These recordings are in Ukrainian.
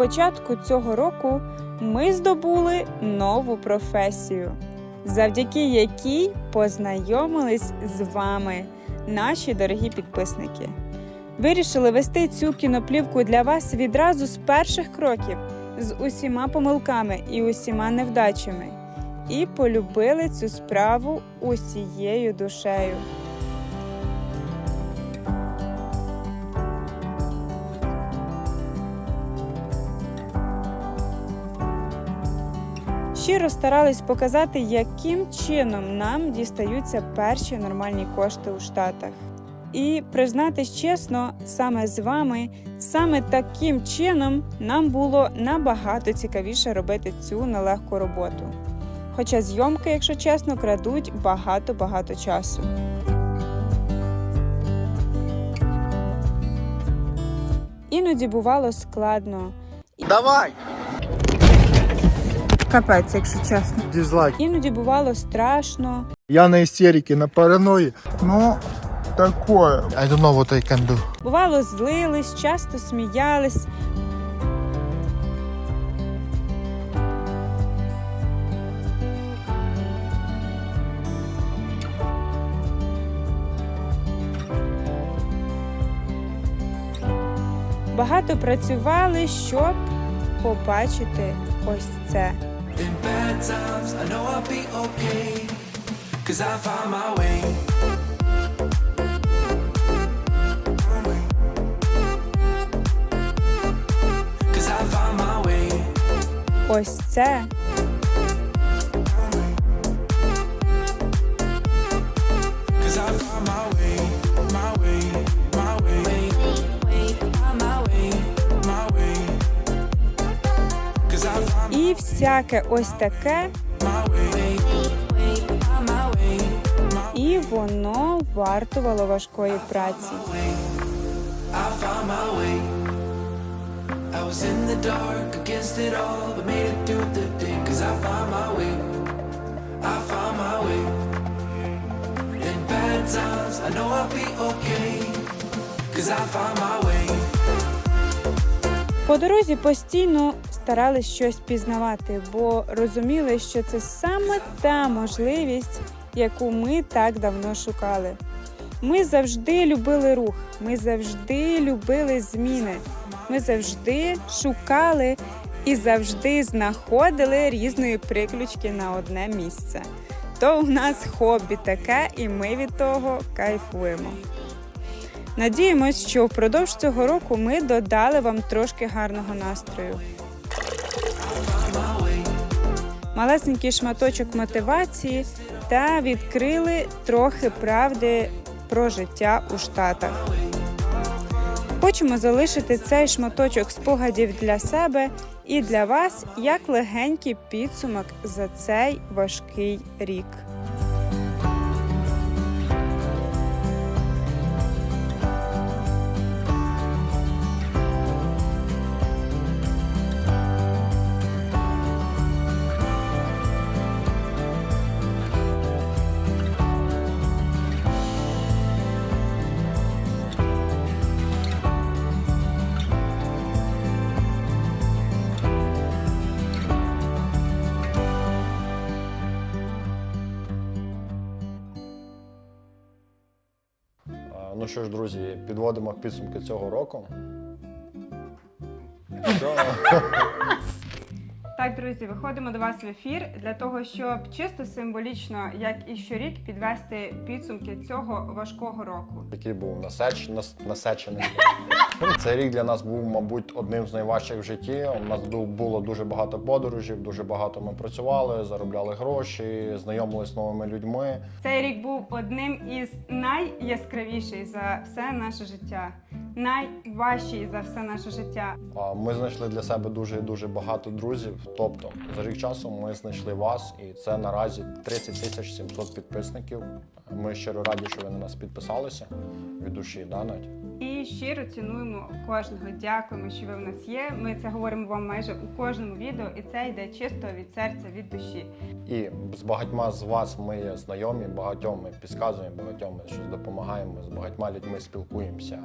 початку цього року ми здобули нову професію, завдяки якій познайомились з вами, наші дорогі підписники. Вирішили вести цю кіноплівку для вас відразу з перших кроків, з усіма помилками і усіма невдачами, і полюбили цю справу усією душею. Щиро старались показати, яким чином нам дістаються перші нормальні кошти у Штатах. І признатись чесно, саме з вами, саме таким чином нам було набагато цікавіше робити цю нелегку роботу. Хоча зйомки, якщо чесно, крадуть багато-багато часу. Іноді бувало складно. Давай! Капець, якщо чесно. Дизлайк. Іноді бувало страшно, Я на истерике, на паранойи. Ну, такое. I don't know what I can do. бувало злились, часто сміялись. Багато працювали, щоб побачити ось це. In bad times, I know I'll be okay. Cause I find my way. Cause I find my way. Ось це. І всяке ось таке, і воно вартувало важкої праці. Bad times, I know I'll be okay. Cause I found my way. По дорозі постійно старались щось пізнавати, бо розуміли, що це саме та можливість, яку ми так давно шукали. Ми завжди любили рух, ми завжди любили зміни, ми завжди шукали і завжди знаходили різної приключки на одне місце. То у нас хобі таке, і ми від того кайфуємо. Надіємось, що впродовж цього року ми додали вам трошки гарного настрою. Малесенький шматочок мотивації та відкрили трохи правди про життя у Штатах. Хочемо залишити цей шматочок спогадів для себе і для вас як легенький підсумок за цей важкий рік. Ну що ж, друзі, підводимо підсумки цього року. Що? Так, друзі, виходимо до вас в ефір для того, щоб чисто символічно, як і щорік, підвести підсумки цього важкого року. Який був насеч, нас, насечений. Цей рік для нас був, мабуть, одним з найважчих в житті. У нас було дуже багато подорожів, дуже багато ми працювали, заробляли гроші, знайомилися з новими людьми. Цей рік був одним із найяскравіших за все наше життя, найважчий за все наше життя. Ми знайшли для себе дуже і дуже багато друзів. Тобто за рік часу ми знайшли вас, і це наразі 30 тисяч 700 підписників. Ми щиро раді, що ви на нас підписалися від душі, да, Надь? І щиро цінуємо кожного. Дякуємо, що ви в нас є. Ми це говоримо вам майже у кожному відео, і це йде чисто від серця, від душі. І з багатьма з вас ми є знайомі, багатьом ми підказуємо, багатьом ми щось допомагаємо, з багатьма людьми спілкуємося.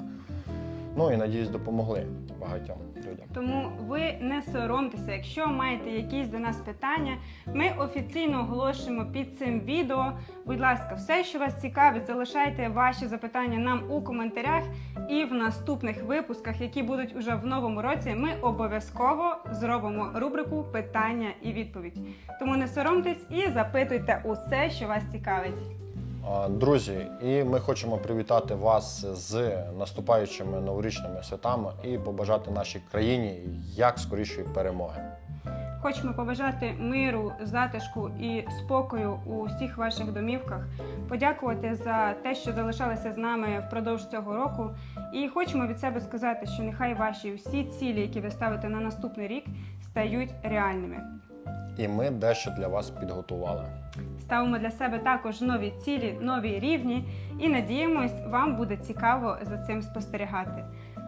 Ну і надіюсь, допомогли багатьом людям. Тому ви не соромтеся, якщо маєте якісь до нас питання, ми офіційно оголошуємо під цим відео. Будь ласка, все, що вас цікавить, залишайте ваші запитання нам у коментарях. І в наступних випусках, які будуть уже в новому році, ми обов'язково зробимо рубрику питання і відповідь. Тому не соромтесь і запитуйте усе, що вас цікавить. Друзі, і ми хочемо привітати вас з наступаючими новорічними святами і побажати нашій країні як скорішої перемоги. Хочемо побажати миру, затишку і спокою у всіх ваших домівках, подякувати за те, що залишалися з нами впродовж цього року. І хочемо від себе сказати, що нехай ваші всі цілі, які ви ставите на наступний рік, стають реальними. І ми дещо для вас підготували. Ставимо для себе також нові цілі, нові рівні, і надіємось, вам буде цікаво за цим спостерігати.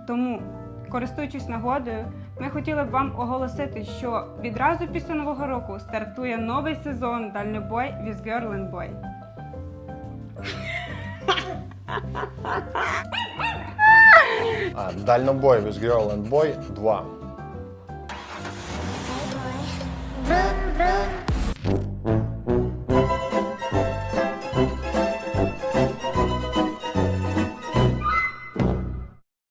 Тому, користуючись нагодою, ми хотіли б вам оголосити, що відразу після нового року стартує новий сезон Дальнобой with Girl Boy. Дальнобой with Girl and Boy 2.